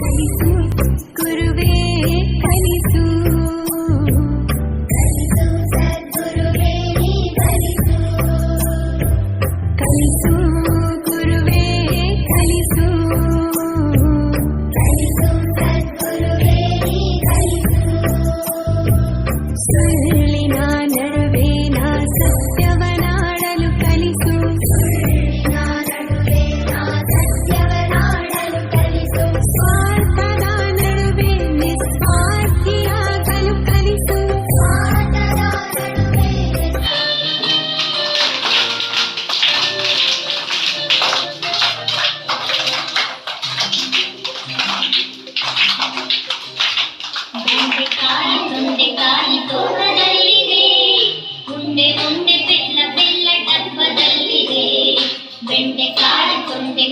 కలిసు గురువే కలిసు. కలిసు కలిసు. ಬೆಂಡೆ ಕಾಳ ಕೊಂಡೆ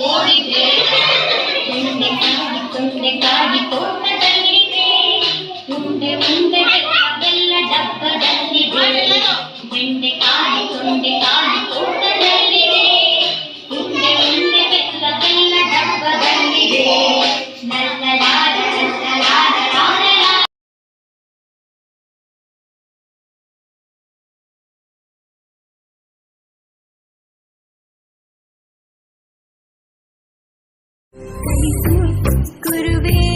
morning. Guruvi.